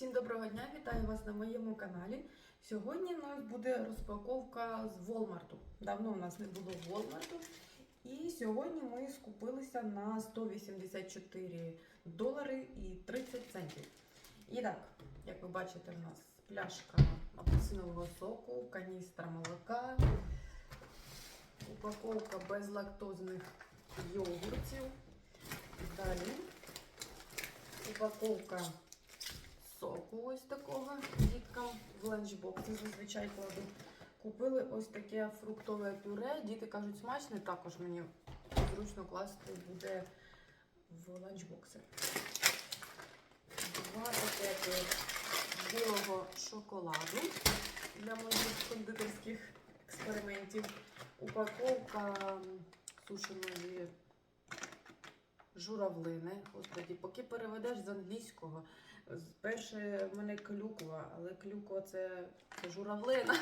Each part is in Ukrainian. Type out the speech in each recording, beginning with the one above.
Всім доброго дня, вітаю вас на моєму каналі. Сьогодні у нас буде розпаковка з Волмарту. Давно у нас не було Волмарту. І сьогодні ми скупилися на 184 долари і 30 центів. І так, як ви бачите, у нас пляшка апельсинового соку, каністра молока, упаковка безлактозних йогуртів. Далі упаковка соку ось такого діткам в ланчбокси зазвичай кладу. Купили ось таке фруктове пюре. Діти кажуть, смачне, також мені зручно класти буде в ланчбокси. Два пакети білого шоколаду для моїх кондитерських експериментів. Упаковка сушеної журавлини. Господи, поки переведеш з англійського. Перше в мене клюква, але клюква це, це журавлина.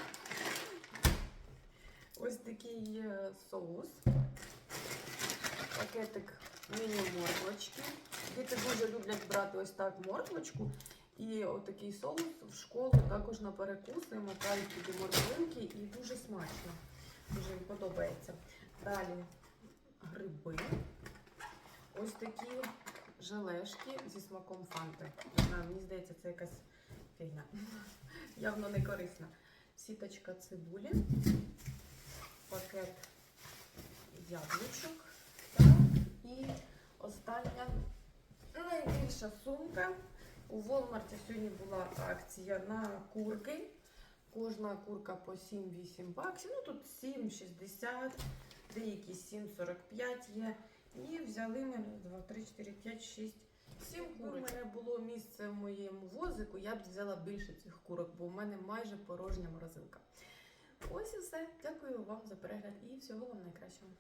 Ось такий е, соус. Пакетик міні-морквочки. Діти дуже люблять брати ось так морквочку. І отакий соус в школу також на перекуси макають туди морквинки і дуже смачно. Дуже їм подобається. Далі гриби. Ось такі желешки зі смаком фанти. Мені здається, це якась фігня. Явно не корисна. Сіточка цибулі, пакет яблучок. І остання найбільша сумка. У Walmart сьогодні була акція на курки. Кожна курка по 7-8 баксів. Ну тут 7,60, деякі 7,45 є. І взяли мене 2, 3, 4, 5, 6, 7 кур. У мене було місце в моєму возику, я б взяла більше цих курок, бо в мене майже порожня морозилка. Ось і все. Дякую вам за перегляд і всього вам найкращого.